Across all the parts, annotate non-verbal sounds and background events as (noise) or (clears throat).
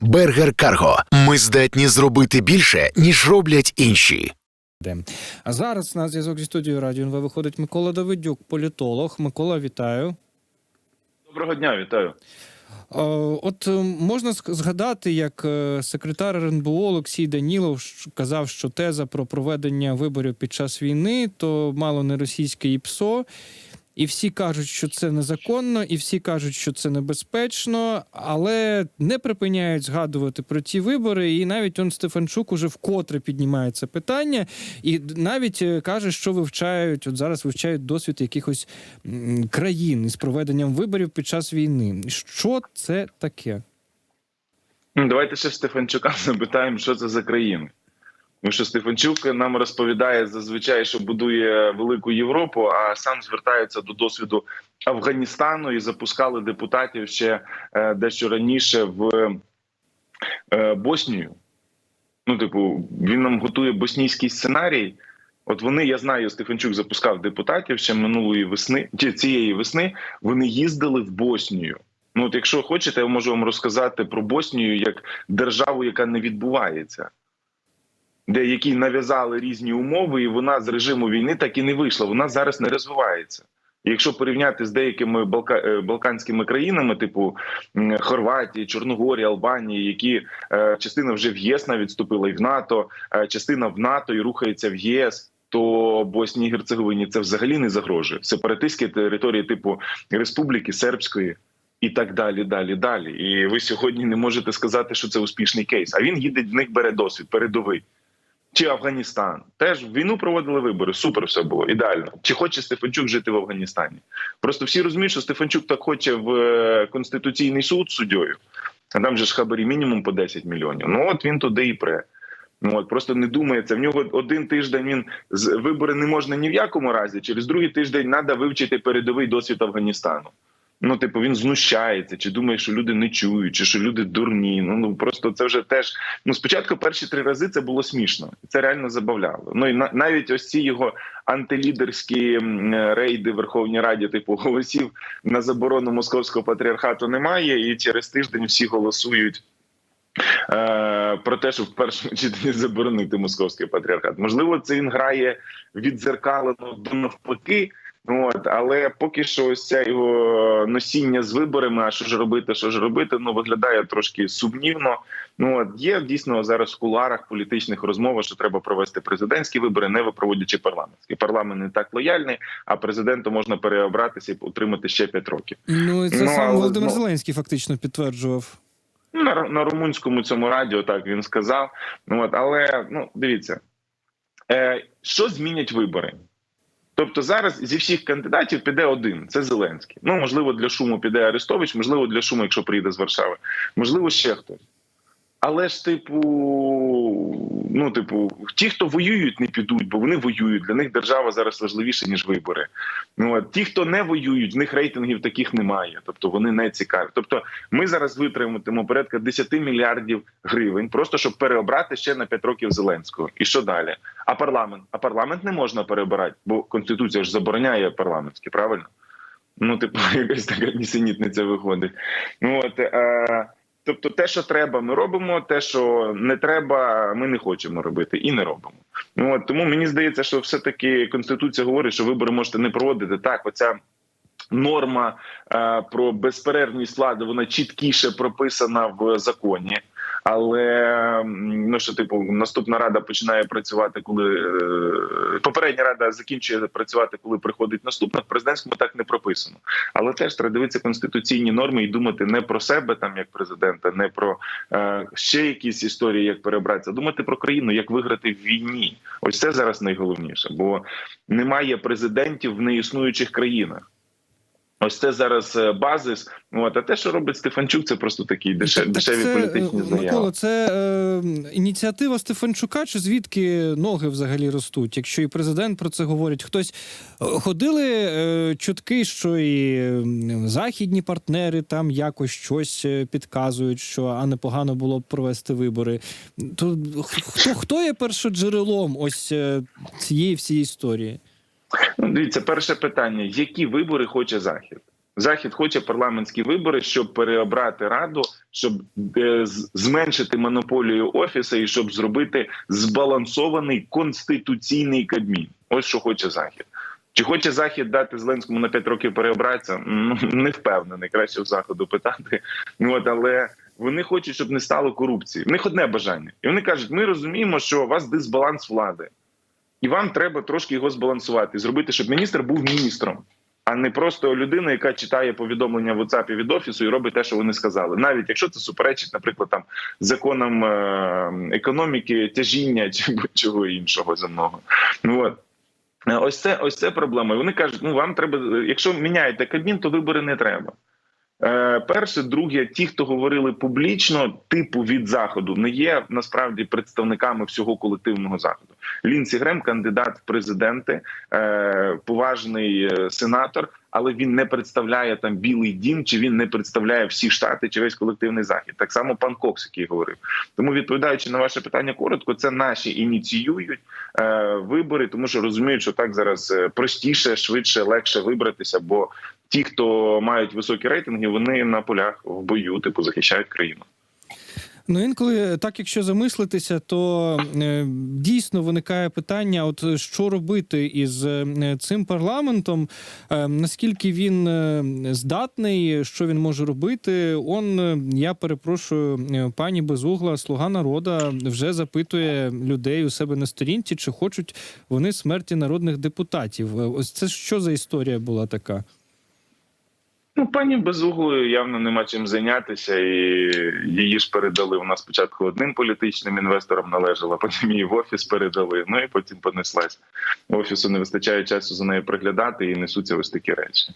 Бергер Карго. Ми здатні зробити більше, ніж роблять інші. А зараз на зв'язок зі студією Радіо НВ виходить Микола Давидюк, політолог. Микола, вітаю. Доброго дня, вітаю. Е, От е, можна згадати, як е, секретар РНБО Олексій Данілов казав, що теза про проведення виборів під час війни то мало не російське ІПСО. І всі кажуть, що це незаконно, і всі кажуть, що це небезпечно, але не припиняють згадувати про ті вибори. І навіть он Стефанчук уже вкотре піднімає це питання, і навіть е, каже, що вивчають от зараз вивчають досвід якихось країн із проведенням виборів під час війни. Що це таке? Ну, Давайте ще Стефанчука (laughs) запитаємо, що це за країни. Тому що Стефанчук нам розповідає зазвичай, що будує велику Європу, а сам звертається до досвіду Афганістану і запускали депутатів ще е, дещо раніше в е, Боснію. Ну, типу, він нам готує боснійський сценарій. От вони, я знаю, Стефанчук запускав депутатів ще минулої весни, цієї весни. Вони їздили в Боснію. Ну, от якщо хочете, я можу вам розказати про Боснію як державу, яка не відбувається, де які нав'язали різні умови, і вона з режиму війни так і не вийшла. Вона зараз не розвивається. Якщо порівняти з деякими е, балканськими країнами, типу Хорватії, Чорногорії, Албанії, які е, частина вже в ЄС навіть вступила і в НАТО, е, частина в НАТО і рухається в ЄС. То Боснії і Герцеговині це взагалі не загрожує. Сепаратистські території, типу Республіки Сербської, і так далі, далі, далі. І ви сьогодні не можете сказати, що це успішний кейс. А він їде в них бере досвід, передовий. Чи Афганістан теж війну проводили вибори. Супер, все було ідеально. Чи хоче Стефанчук жити в Афганістані? Просто всі розуміють, що Стефанчук так хоче в е, конституційний суд суддєю. А там же ж хабарі мінімум по 10 мільйонів. Ну от він туди і пре. Ну от просто не думається. В нього один тиждень він з вибори не можна ні в якому разі. Через другий тиждень треба вивчити передовий досвід Афганістану. Ну, типу, він знущається, чи думає, що люди не чують, чи що люди дурні. Ну ну просто це вже теж. Ну спочатку перші три рази це було смішно, це реально забавляло. Ну і на, навіть ось ці його антилідерські рейди в Верховній Раді, типу голосів на заборону московського патріархату немає, і через тиждень всі голосують. Е, про те, щоб в першому (laughs) читанні заборонити московський патріархат, можливо, це він грає віддзеркалено до навпаки. От, але поки що ось це його носіння з виборами, а що ж робити, що ж робити, ну виглядає трошки сумнівно. Ну от є дійсно зараз в куларах політичних розмова, що треба провести президентські вибори, не проводячи парламентські. Парламент не так лояльний, а президенту можна переобратися і отримати ще 5 років. Ну і це Ну, сам Володимир ну, Зеленський фактично підтверджував. Ну, на, на румунському цьому радіо так він сказав. Ну от, але ну дивіться, е, що змінять вибори? Тобто зараз зі всіх кандидатів піде один це Зеленський. Ну можливо, для шуму піде Арестович, можливо, для шуму, якщо приїде з Варшави, можливо, ще хтось. Але ж, типу, ну, типу, ті, хто воюють, не підуть, бо вони воюють. Для них держава зараз важливіша, ніж вибори. Ну от ті, хто не воюють, в них рейтингів таких немає. Тобто вони не цікаві. Тобто, ми зараз витриматимо порядка 10 мільярдів гривень, просто щоб переобрати ще на 5 років Зеленського. І що далі? А парламент? А парламент не можна переобирати, бо конституція ж забороняє парламентський, правильно? Ну, типу, (laughs) якась така нісенітниця виходить. Ну от. Е- Тобто, те, що треба, ми робимо. Те, що не треба, ми не хочемо робити і не робимо. Ну от тому мені здається, що все таки конституція говорить, що вибори можете не проводити. Так, оця норма е, про безперервність влади вона чіткіше прописана в законі. Але ну що типу, наступна рада починає працювати, коли е, попередня рада закінчує працювати, коли приходить наступна. В президентському так не прописано. Але теж треба дивитися конституційні норми і думати не про себе, там як президента, не про е, ще якісь історії, як перебратися, думати про країну, як виграти в війні. Ось це зараз найголовніше, бо немає президентів в неіснуючих країнах. Ось це зараз е, базис. От а те, що робить Стефанчук, це просто такі дешев, Так дешеві це, політичні е, заяви. Микола, це е, ініціатива Стефанчука, чи звідки ноги взагалі ростуть? Якщо і президент про це говорить, хтось е, ходили е, чутки, що і західні партнери там якось щось підказують, що а непогано було б провести вибори. То хто, хто є першоджерелом ось цієї всієї історії? Ну, дивіться, перше питання: які вибори хоче захід? Захід хоче парламентські вибори, щоб переобрати раду, щоб е, зменшити монополію офісу і щоб зробити збалансований конституційний кабмін. Ось що хоче захід. Чи хоче захід дати Зеленському на 5 років переобратися? (laughs) Не впевнений. Краще в заходу питати. Ну, От, але вони хочуть, щоб не стало корупції. В них одне бажання, і вони кажуть: ми розуміємо, що у вас дисбаланс влади, і вам треба трошки його збалансувати, зробити, щоб міністр був міністром, а не просто людина, яка читає повідомлення в WhatsApp від офісу і робить те, що вони сказали, навіть якщо це суперечить, наприклад, там законам е- економіки, тяжіння чи (laughs) будь-чого іншого земного. Ну от. Е, Ось це ось це проблема. І Вони кажуть: ну вам треба, якщо міняєте кабмін, то вибори не треба. Е, перше, друге, ті, хто говорили публічно, типу від заходу, не є насправді представниками всього колективного заходу. Лінсі Грем, кандидат в президенти, е, поважний е, сенатор, але він не представляє там Білий Дім, чи він не представляє всі штати, чи весь колективний захід. Так само пан Кокс, який говорив. Тому відповідаючи на ваше питання коротко, це наші ініціюють е, вибори, тому що розуміють, що так зараз е, простіше, швидше, легше вибратися, бо ті, хто мають високі рейтинги, вони на полях в бою, типу захищають країну. Ну інколи так, якщо замислитися, то е, дійсно виникає питання: от що робити із е, цим парламентом, е, наскільки він е, здатний, що він може робити? Он е, я перепрошую, е, пані Безугла, слуга народа, вже запитує людей у себе на сторінці, чи хочуть вони смерті народних депутатів. Е, Ось це що за історія була така? Ну, пані Безуглою явно нема чим зайнятися, і її ж передали. Вона спочатку одним політичним інвесторам належала, потім її в офіс передали. Ну і потім понеслась. Офісу не вистачає часу за нею приглядати і несуться ось такі речі.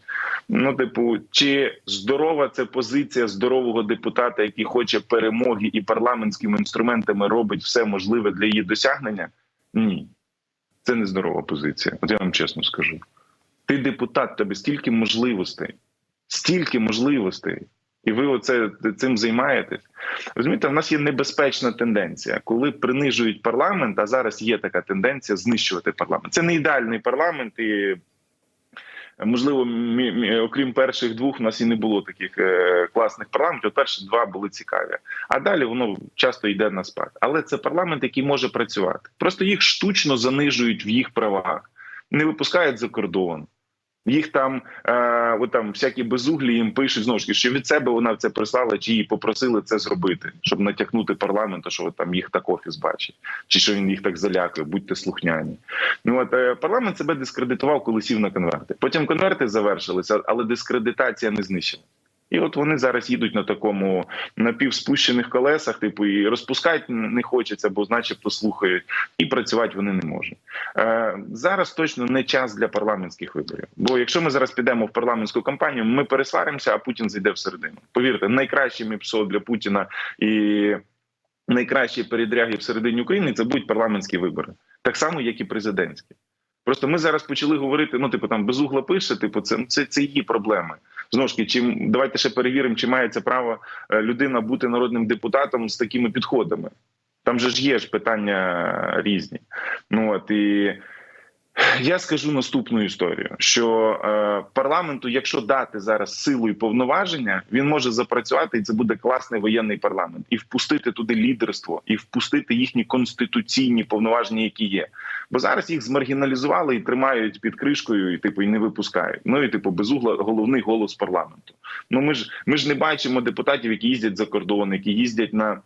Ну, типу, чи здорова це позиція здорового депутата, який хоче перемоги і парламентськими інструментами робить все можливе для її досягнення? Ні, це не здорова позиція. От я вам чесно скажу. Ти депутат, тобі стільки можливостей стільки можливостей, і ви оце цим займаєтесь. Розумієте, в нас є небезпечна тенденція, коли принижують парламент. А зараз є така тенденція знищувати парламент. Це не ідеальний парламент, і можливо, окрім перших двох, у нас і не було таких е, класних парламентів. Перші два були цікаві, а далі воно часто йде на спад. Але це парламент, який може працювати. Просто їх штучно занижують в їх правах, не випускають за кордон. Їх там, е, от там всякі безуглі їм пишуть знову ж таки, що від себе вона це прислала, чи її попросили це зробити, щоб натякнути парламенту, що от там їх так офіс бачить, чи що він їх так залякує, будьте слухняні. Ну от е, парламент себе дискредитував, коли сів на конверти. Потім конверти завершилися, але дискредитація не знищена. І от вони зараз їдуть на такому напівспущених колесах, типу, і розпускати не хочеться, бо, начебто, слухають, і працювати вони не можуть. Е, зараз точно не час для парламентських виборів. Бо якщо ми зараз підемо в парламентську кампанію, ми пересваримося, а Путін зайде всередину. Повірте, найкраще міпсо для Путіна і найкращі передряги всередині України це будуть парламентські вибори, так само, як і президентські. Просто ми зараз почали говорити: ну, типу, там безугла пише, типу, це це, це її проблеми. Знову ж таки, чим давайте ще перевіримо, чи має це право е, людина бути народним депутатом з такими підходами. Там же ж є ж питання різні. Ну от і я скажу наступну історію: що е, парламенту, якщо дати зараз силу і повноваження, він може запрацювати, і це буде класний воєнний парламент, і впустити туди лідерство, і впустити їхні конституційні повноваження, які є. Бо зараз їх змаргіналізували і тримають під кришкою, і типу і не випускають. Ну і типу безугла головний голос парламенту. Ну ми ж ми ж не бачимо депутатів, які їздять за кордон, які їздять на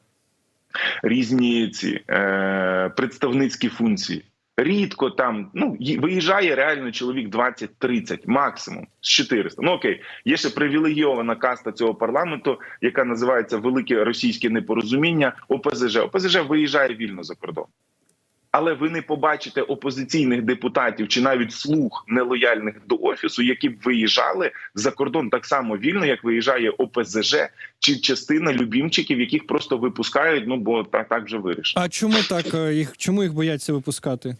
різні ці е, представницькі функції. Рідко там ну виїжджає реально чоловік 20-30, максимум з 400. Ну окей, є ще привілейована каста цього парламенту, яка називається Велике Російське непорозуміння. ОПЗЖ. ОПЗЖ виїжджає вільно за кордон. Але ви не побачите опозиційних депутатів чи навіть слуг нелояльних до офісу, які б виїжджали за кордон так само вільно, як виїжджає ОПЗЖ чи частина любімчиків, яких просто випускають. Ну бо так, так вже вирішили. А чому так е, їх чому їх бояться випускати?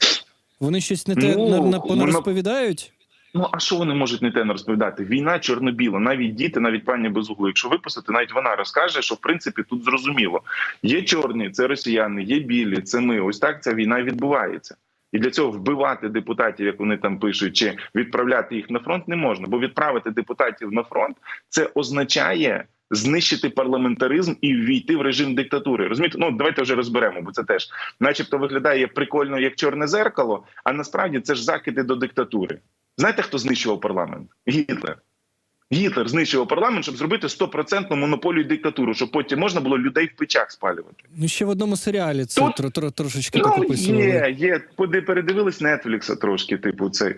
Вони щось не те Ну, на, на, на, розповідають? Ну а що вони можуть не те не розповідати? Війна чорно-біла, навіть діти, навіть пані Безугло, якщо випустити, навіть вона розкаже, що в принципі тут зрозуміло. Є чорні, це росіяни, є білі, це ми. Ось так ця війна відбувається. І для цього вбивати депутатів, як вони там пишуть, чи відправляти їх на фронт не можна. Бо відправити депутатів на фронт це означає знищити парламентаризм і ввійти в режим диктатури. Розумієте? Ну давайте вже розберемо, бо це теж, начебто, виглядає прикольно як чорне зеркало, а насправді це ж закиди до диктатури. Знаєте, хто знищував парламент? Гітлер. Гітлер знищував парламент, щоб зробити стопроцентну монополію диктатуру, щоб потім можна було людей в печах спалювати. Ну ще в одному серіалі це Тут- тро, трошечки так Ну, описували. є, є. Поди- Передивились Нетфлікса трошки, типу, цей.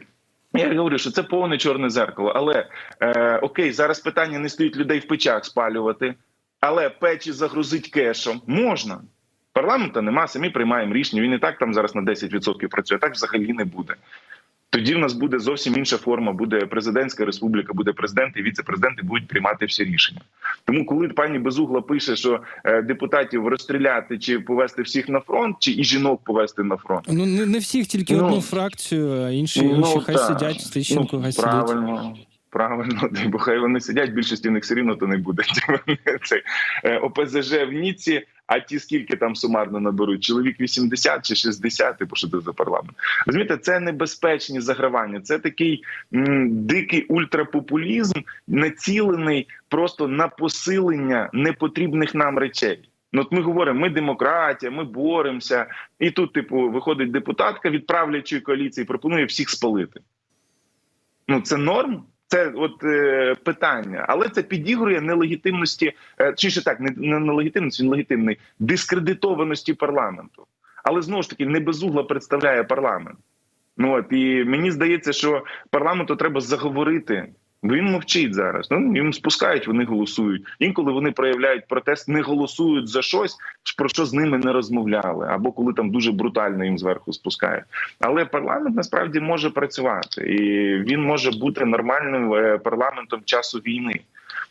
Я говорю, що це повне чорне зеркало. Але е, окей, зараз питання не стоїть людей в печах спалювати, але печі загрузить кешом можна. Парламента нема, самі приймаємо рішення. Він і так там зараз на 10% працює, так взагалі не буде. Тоді в нас буде зовсім інша форма. Буде президентська республіка, буде президент і віце-президенти будуть приймати всі рішення. Тому, коли пані Безугла пише, що е, депутатів розстріляти чи повести всіх на фронт, чи і жінок повести на фронт, Ну не, не всіх, тільки Ну, одну фракцію, а інші, інші хай так. сидять, Стищенко ну, хай правильно. Правильно, (laughs) бо хай вони сидять, більшості них все рівно то не буде. (laughs) Це е, ОПЗЖ в Ніці, а ті скільки там сумарно наберуть? Чоловік 80 чи 60, типу, що це за парламент. Розумієте, це небезпечні загравання. Це такий м, дикий ультрапопулізм, націлений просто на посилення непотрібних нам речей. Ну, от ми говоримо, ми демократія, ми боремося, і тут, типу, виходить депутатка від правлячої коаліції, пропонує всіх спалити. Ну, це норм. Це от е, питання, але це підігрує нелегітимності, е, чи ще так, не, не нелегітимності, він легітимний дискредитованості парламенту. Але знову ж таки, не безугла представляє парламент. Ну от і мені здається, що парламенту треба заговорити. Бо він мовчить зараз. Ну їм спускають, вони голосують. Інколи вони проявляють протест, не голосують за щось, про що з ними не розмовляли, або коли там дуже брутально їм зверху спускають. Але парламент насправді може працювати, і він може бути нормальним е, парламентом часу війни.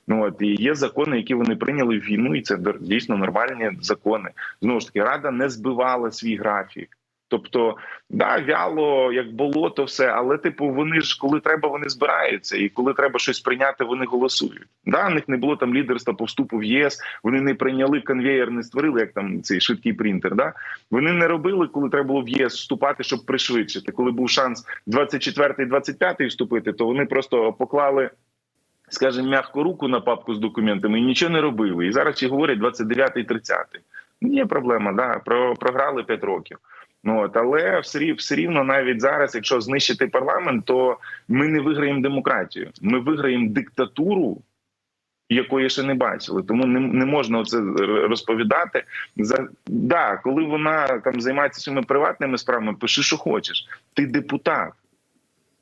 Ну от і є закони, які вони прийняли в війну, і це дійсно нормальні закони. Знову ж таки, рада не збивала свій графік. Тобто, да, вяло, як болото, все, але типу, вони ж коли треба, вони збираються, і коли треба щось прийняти, вони голосують. Да, в них не було там лідерства по вступу в єс. Вони не прийняли конвеєр, не створили як там цей швидкий принтер. Да, вони не робили, коли треба було в ЄС вступати, щоб пришвидшити. Коли був шанс 24-й, 25-й вступити, то вони просто поклали. Скажімо, м'яку руку на папку з документами і нічого не робили. І зараз ще говорять 29-й, 30-й. Ну, Є проблема, да, про програли 5 років. Ну от але все все рівно навіть зараз, якщо знищити парламент, то ми не виграємо демократію. Ми виграємо диктатуру, якої ще не бачили. Тому не, не можна це розповідати. За да, коли вона там займається своїми приватними справами, пиши, що хочеш. Ти депутат.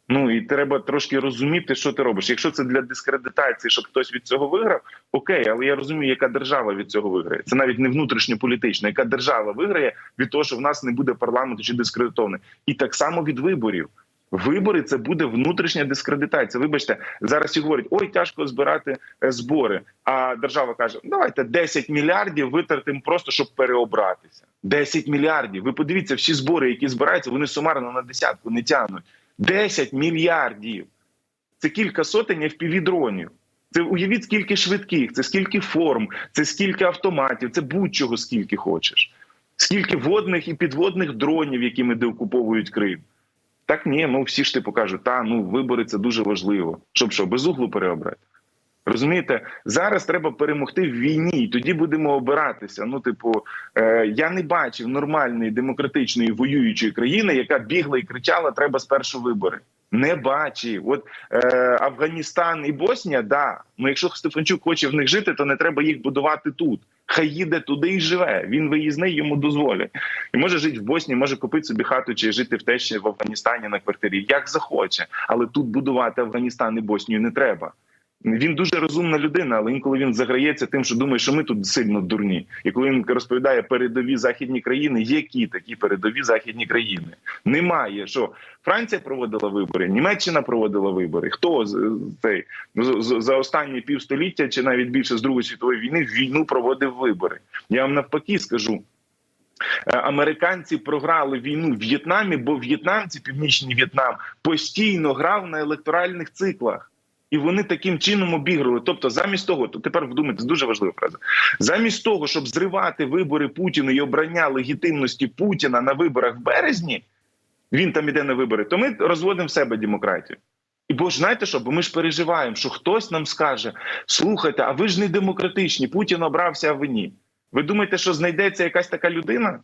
Ну і треба трошки розуміти, що ти робиш. Якщо це для дискредитації, щоб хтось від цього виграв, окей, але я розумію, яка держава від цього виграє. Це навіть не внутрішньополітична, яка держава виграє від того, що в нас не буде парламенту чи дискредитований. І так само від виборів. Вибори це буде внутрішня дискредитація. Вибачте, зараз всі говорять, ой, тяжко збирати е, збори. А держава каже: давайте 10 мільярдів витратимо просто, щоб переобратися. 10 мільярдів. Ви подивіться, всі збори, які збираються, вони сумарно на десятку не тягнуть. 10 мільярдів. Це кілька сотень FPV-дронів. Це уявіть, скільки швидких, це скільки форм, це скільки автоматів, це будь-чого скільки хочеш. Скільки водних і підводних дронів, якими деокуповують Крим. Так ні, ну всі ж типу покажуть, та ну вибори це дуже важливо. Щоб що, без углу переобрати. Розумієте, зараз треба перемогти в війні, і тоді будемо обиратися. Ну, типу, е, я не бачив нормальної демократичної воюючої країни, яка бігла і кричала: треба спершу вибори. Не бачив. От е, Афганістан і Боснія, да. Ну якщо Стефанчук хоче в них жити, то не треба їх будувати тут. Хай їде туди і живе. Він виїзний, йому дозволять. І може жити в Боснії, може купити собі хату чи жити в тещі в Афганістані на квартирі, як захоче. Але тут будувати Афганістан і Боснію не треба. Він дуже розумна людина, але інколи він заграється тим, що думає, що ми тут сильно дурні. І коли він розповідає передові західні країни, які такі передові західні країни? Немає. Що Франція проводила вибори, Німеччина проводила вибори. Хто цей за останні півстоліття чи навіть більше з Другої світової війни війну проводив вибори? Я вам навпаки скажу. Е, Американці програли війну в В'єтнамі, бо в'єтнамці, північний В'єтнам, постійно грав на електоральних циклах. І вони таким чином обіграли. Тобто, замість того, то тепер вдумайтесь, дуже важлива фраза. Замість того, щоб зривати вибори Путіна і обрання легітимності Путіна на виборах в березні, він там іде на вибори, то ми розводимо в себе демократію. І бо ж знаєте що? Бо ми ж переживаємо, що хтось нам скаже: слухайте, а ви ж не демократичні, Путін обрався, а ви ні. Ви думаєте, що знайдеться якась така людина?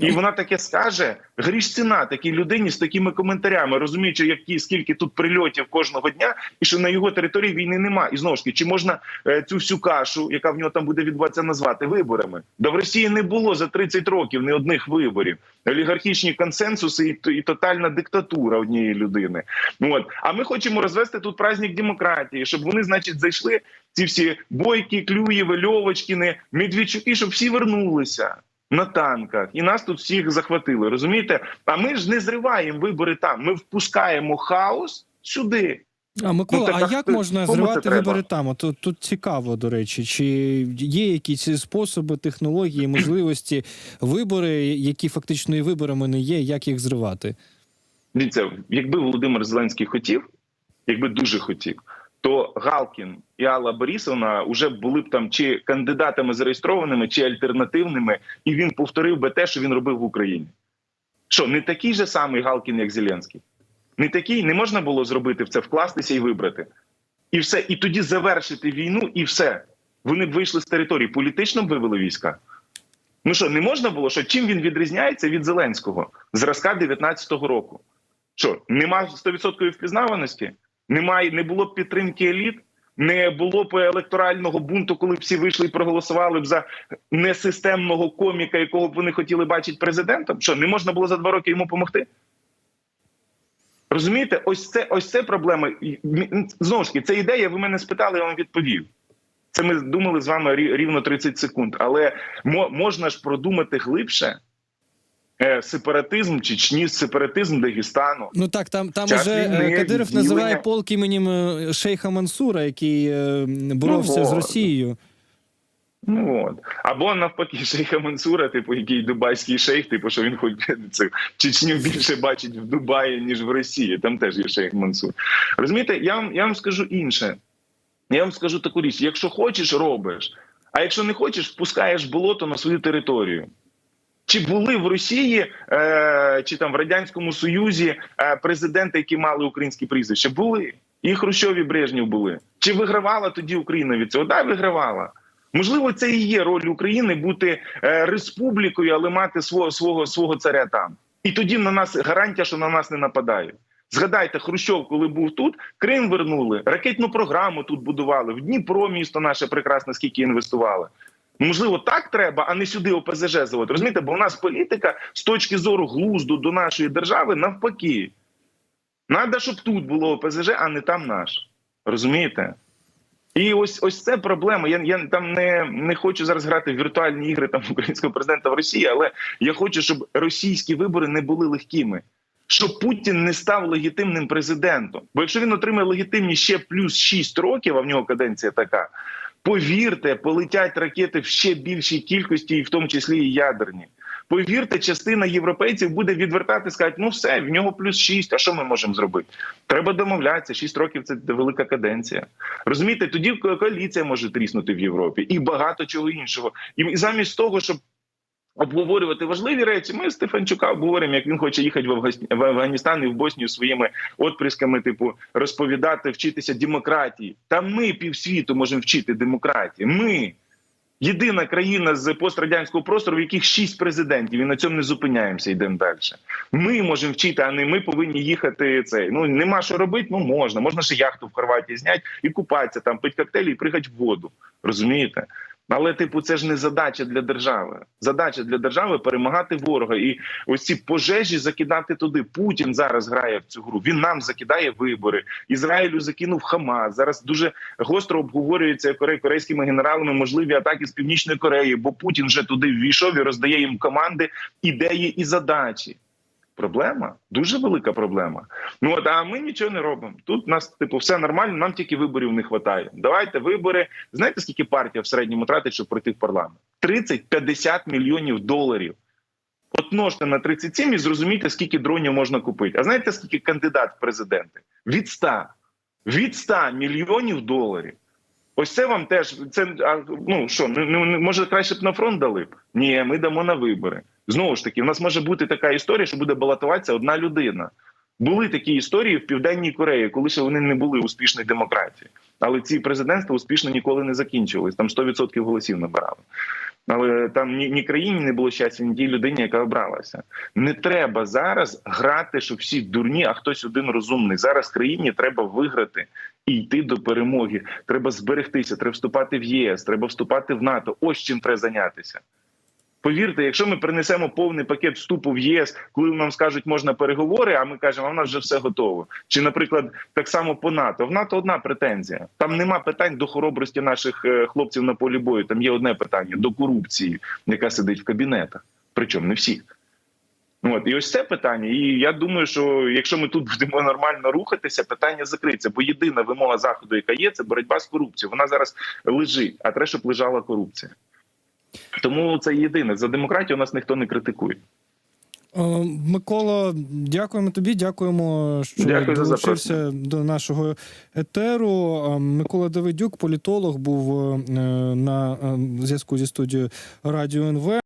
І вона таке скаже: гріш ціна такій людині з такими коментарями, розуміючи, які скільки тут прильотів кожного дня, і що на його території війни нема. І знову ж таки, чи можна е, цю всю кашу, яка в нього там буде відбуватися, назвати виборами? Да в Росії не було за 30 років ні одних виборів. Олігархічні консенсуси і, і тотальна диктатура однієї людини. От а ми хочемо розвести тут праздник демократії, щоб вони, значить, зайшли ці всі бойки, клюєви, льовочкіни, медведчуки, щоб всі вернулися на танках, і нас тут всіх захватили. Розумієте? А ми ж не зриваємо вибори там. Ми впускаємо хаос сюди. А Микола, Ну, так, а як можна зривати треба? вибори там? От тут, тут цікаво, до речі, чи є якісь способи, технології, (clears throat) можливості, вибори, які фактично і виборами не є, як їх зривати? Дивіться, якби Володимир Зеленський хотів, якби дуже хотів, то Галкін і Алла Борисовна вже були б там чи кандидатами зареєстрованими, чи альтернативними, і він повторив би те, що він робив в Україні. Що не такий же самий Галкін, як Зеленський? Не такий, не можна було зробити в це, вкластися і вибрати. І все, і тоді завершити війну, і все. Вони б вийшли з території, політично б вивели війська. Ну що, не можна було? Що чим він відрізняється від Зеленського зразка 19-го року? Що нема 100% впізнаваності? Немає, не було б підтримки еліт, не було б електорального бунту, коли всі вийшли і проголосували б за несистемного коміка, якого б вони хотіли бачити президентом. Що не можна було за два роки йому допомогти? Розумієте, ось це ось це проблема. Знову ж таки, це ідея. Ви мене спитали, я вам відповів. Це ми думали з вами рівно 30 секунд. Але можна ж продумати глибше сепаратизм Чечні, сепаратизм Дагестану. Ну так, там, там Час уже війни, е, Кадиров відділення. називає полк іменем е, Шейха Мансура, який е, боровся Ну, з. Росією. Ну от або навпаки, (laughs) шейха Мансура, типу, який дубайський шейх, типу, що він хоч це Чечню більше бачить в Дубаї, ніж в Росії. Там теж є шейх Мансур. Розумієте, я вам я вам скажу інше. Я вам скажу таку річ: якщо хочеш, робиш. А якщо не хочеш, впускаєш болото на свою територію. Чи були в Росії е, чи там в радянському Союзі е, президенти, які мали українські прізвища? Були і Хрущов, і Брежнєв були. Чи вигравала тоді Україна від цього? Да, вигравала. Можливо, це і є роль України бути е, республікою, але мати свого свого свого царя там. І тоді на нас гарантія, що на нас не нападають. Згадайте, Хрущов, коли був тут, Крим вернули, ракетну програму тут будували, в Дніпро місто наше прекрасне, скільки інвестували. Можливо, так треба, а не сюди ОПЗЖ заводити. Розумієте, бо у нас політика з точки зору глузду до нашої держави навпаки. Надо, щоб тут було ОПЗЖ, а не там наш. Розумієте? І ось ось це проблема. Я я там не, не хочу зараз грати в віртуальні ігри там (laughs) українського президента в Росії, але я хочу, щоб російські вибори не були легкими. Щоб Путін не став легітимним президентом. Бо якщо він отримає легітимність ще плюс 6 років, а в нього каденція така, повірте, полетять ракети в ще більшій кількості, і в тому числі і ядерні. Повірте, частина європейців буде відвертати, сказати, ну все, в нього плюс 6, а що ми можемо зробити? Треба домовлятися. 6 років це велика каденція. Розумієте, тоді коаліція може тріснути в Європі і багато чого іншого. І замість того, щоб обговорювати важливі речі, ми Стефанчука обговоримо, як він хоче їхати в Афганістан і в Боснію своїми отприсками, типу, розповідати, вчитися демократії. Та ми півсвіту можемо вчити демократії. Ми. Єдина країна з пострадянського простору, в яких шість президентів, і на цьому не зупиняємося, йдемо далі. Ми можемо вчити, а не ми повинні їхати. Цей ну нема що робити. Ну можна. Можна ще яхту в Хорватії зняти і купатися там, пити коктейлі і приїхати в воду. Розумієте? Але, типу, це ж не задача для держави. Задача для держави перемагати ворога і ось ці пожежі закидати туди. Путін зараз грає в цю гру. Він нам закидає вибори. Ізраїлю закинув Хамас. Зараз дуже гостро обговорюється коре- корейськими генералами можливі атаки з північної Кореї, бо Путін вже туди ввійшов і роздає їм команди, ідеї і задачі. Проблема дуже велика проблема. Ну от а ми нічого не робимо. Тут у нас типу все нормально. Нам тільки виборів не вистачає. Давайте вибори. Знаєте, скільки партія в середньому тратить, щоб пройти в парламент? 30-50 мільйонів доларів. От множте на 37 і зрозумійте, скільки дронів можна купити. А знаєте, скільки кандидат в президенти? Від 100. Від 100 мільйонів доларів. Ось це вам теж це ну що, ну, ну, ну, може краще б на фронт дали б? Ні, ми дамо на вибори. Знову ж таки, в нас може бути така історія, що буде балотуватися одна людина. Були такі історії в Південній Кореї, коли ще вони не були успішною демократією. Але ці президентства успішно ніколи не закінчились. Там 100% голосів набирали. Але там ні, ні країні не було щастя, ні тій людині, яка обралася. Не треба зараз грати, що всі дурні, а хтось один розумний. Зараз країні треба виграти і йти до перемоги. Треба зберегтися, треба вступати в ЄС, треба вступати в НАТО. Ось чим треба зайнятися. Повірте, якщо ми принесемо повний пакет вступу в ЄС, коли нам скажуть, можна переговори, а ми кажемо, а в нас вже все готово. Чи, наприклад, так само по НАТО. В НАТО одна претензія. Там нема питань до хоробрості наших е, хлопців на полі бою. Там є одне питання до корупції, яка сидить в кабінетах. Причому не всіх. От і ось це питання. І я думаю, що якщо ми тут (laughs) будемо нормально рухатися, питання закриється. Бо єдина вимога заходу, яка є, це боротьба з корупцією. Вона зараз лежить, а треба, щоб лежала корупція. Тому це єдине за демократію. Нас ніхто не критикує. Е, Микола, дякуємо тобі. Дякуємо, що Дякую за долучився до нашого етеру. Е, Микола Давидюк, політолог, був е, на зв'язку зі студією Радіо НВ.